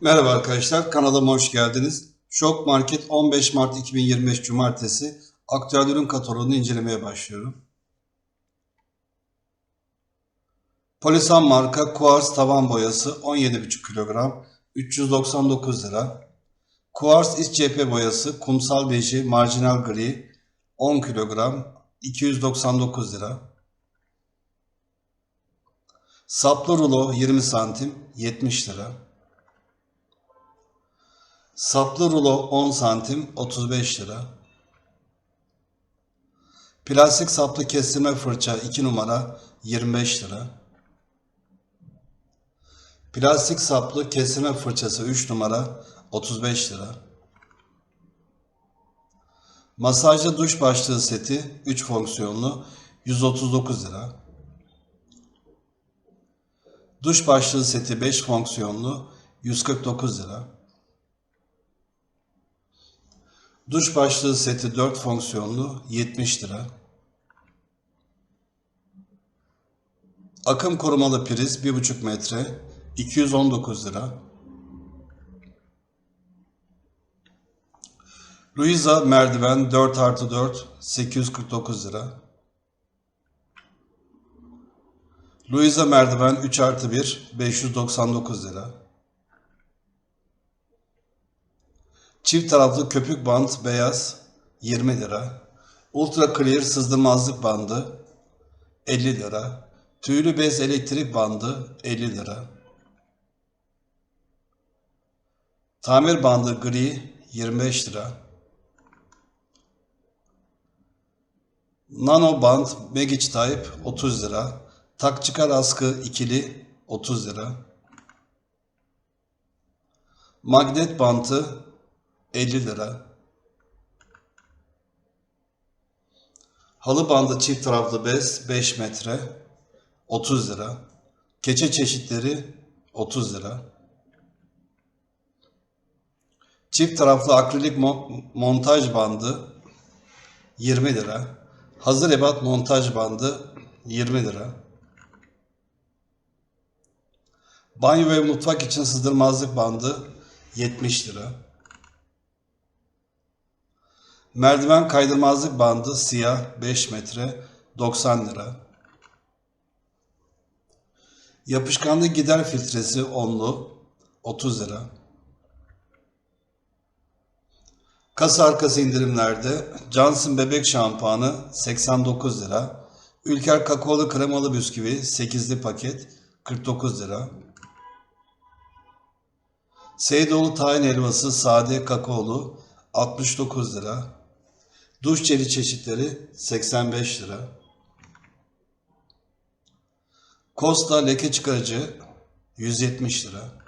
Merhaba arkadaşlar, kanalıma hoş geldiniz. Şok Market 15 Mart 2025 Cumartesi aktüel ürün kataloğunu incelemeye başlıyorum. Polisan marka Quartz tavan boyası 17,5 kilogram 399 lira. Quartz iç cephe boyası kumsal beji marjinal gri 10 kilogram 299 lira. Saplı rulo 20 santim 70 lira. Saplı rulo 10 santim 35 lira. Plastik saplı kestirme fırça 2 numara 25 lira. Plastik saplı kestirme fırçası 3 numara 35 lira. Masajlı duş başlığı seti 3 fonksiyonlu 139 lira. Duş başlığı seti 5 fonksiyonlu 149 lira. Duş başlığı seti 4 fonksiyonlu 70 lira. Akım korumalı priz 1,5 metre 219 lira. Luiza merdiven 4 artı 4 849 lira. Luiza merdiven 3 artı 1 599 lira. Çift taraflı köpük bant beyaz 20 lira. Ultra Clear sızdırmazlık bandı 50 lira. Tüylü bez elektrik bandı 50 lira. Tamir bandı gri 25 lira. Nano band Magic Type 30 lira. Tak çıkar askı ikili 30 lira. Magnet bantı 50 lira. Halı bandı çift taraflı bez 5 metre 30 lira. Keçe çeşitleri 30 lira. Çift taraflı akrilik mo- montaj bandı 20 lira. Hazır ebat montaj bandı 20 lira. Banyo ve mutfak için sızdırmazlık bandı 70 lira. Merdiven kaydırmazlık bandı siyah 5 metre 90 lira. Yapışkanlı gider filtresi onlu 30 lira. Kasa arkası indirimlerde Johnson bebek şampuanı 89 lira. Ülker kakaolu kremalı bisküvi 8'li paket 49 lira. Seydoğlu tahin helvası sade kakaolu 69 lira. Duş jeli çeşitleri 85 lira. Costa leke çıkarıcı 170 lira.